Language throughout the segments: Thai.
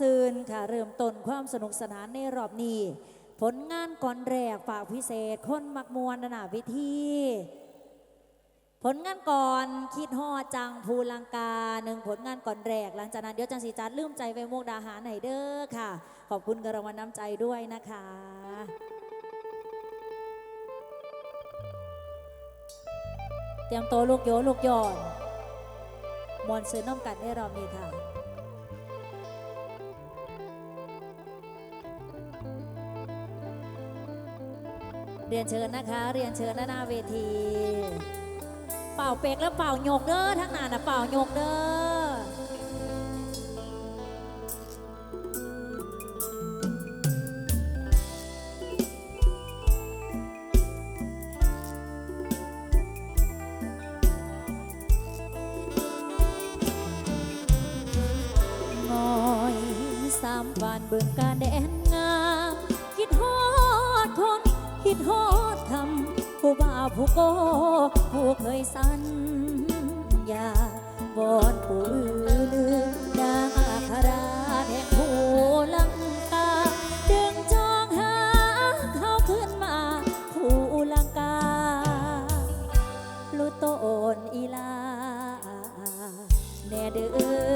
ซืนค่ะ เริ่มต้นความสนุกสนานในรอบนี้ ผลงานก่อนแรกฝากพิเศษ คนมักมวลนาวิธีผลงานก่อนคิดห่อจังภูลังกาหนึ่งผลงานก่อนแรก หลังจากนั้นเดี๋ยวจังสีจัดลืมใจไปมกดาหารไหนเด้อค่ะ ขอบคุณกระวันน้ำใจด้วยนะคะเตรียมตัวลูกโยลูกย่อนมอนซื้อน้ำกันได้รอมีค่ะ เรียนเชิญนะคะ เรียนเชิญหน้าเวที เป่าเป็กแล้วเป่าโยกเด้อทั้งนั้นนะเป่าโยกเด้อามบ้านเบิ่งกาแดน คิดฮอดทำผู้บ่าผู้โกผู้เคยสัญญาบอนผู้ลือนาคาราแห่งผู้ลังกาดึงจองหาเขาขึ้นมาผู้ลังกาลุโตนอีลาแน่เด้อ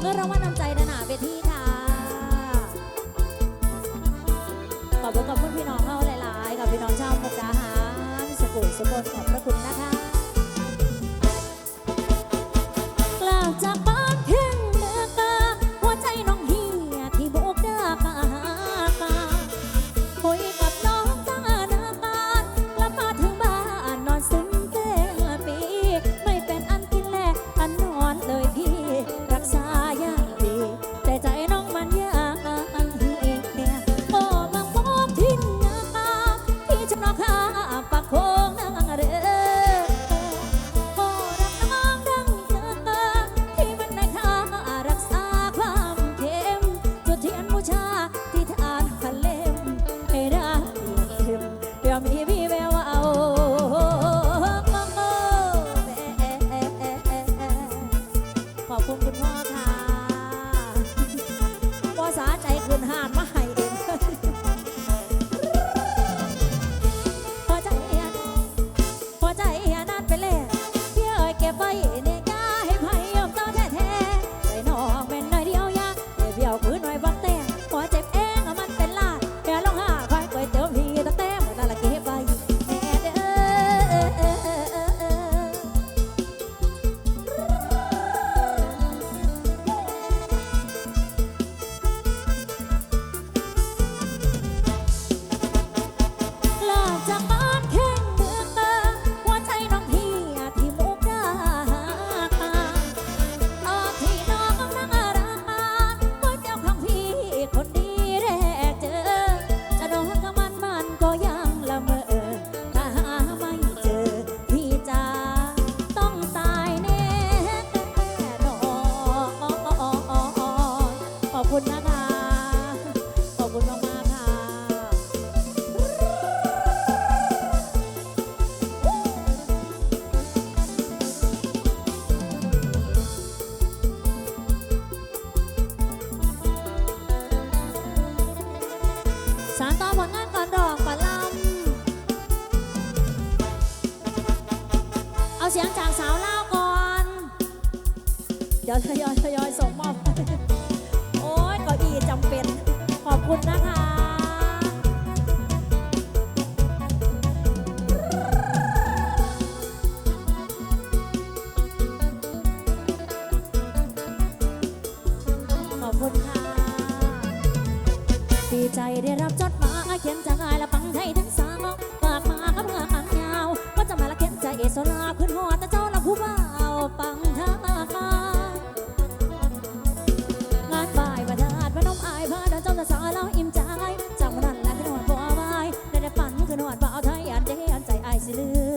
เงินรางวัลนำใจนานาเวทีค่ะ ขอบคุณขอบคุณพี่น้องเข้าหลายๆ กับพี่น้องชาวมุกดาหารสกุลสกุล อยทยอยส่งมอบ โอ้ยเก้าอี้จำเป็น ขอบคุณนะคะขอบคุณค่ะดีใจได้รับจดหมายเขียนจากอายละปังไทยทั้งสาวฝากมากับเงาหางยาว ว่จะมาละเขียนใจเอโซลาขึ้นหัวแต่เจ้าละผู้บ่าวปังทา blue.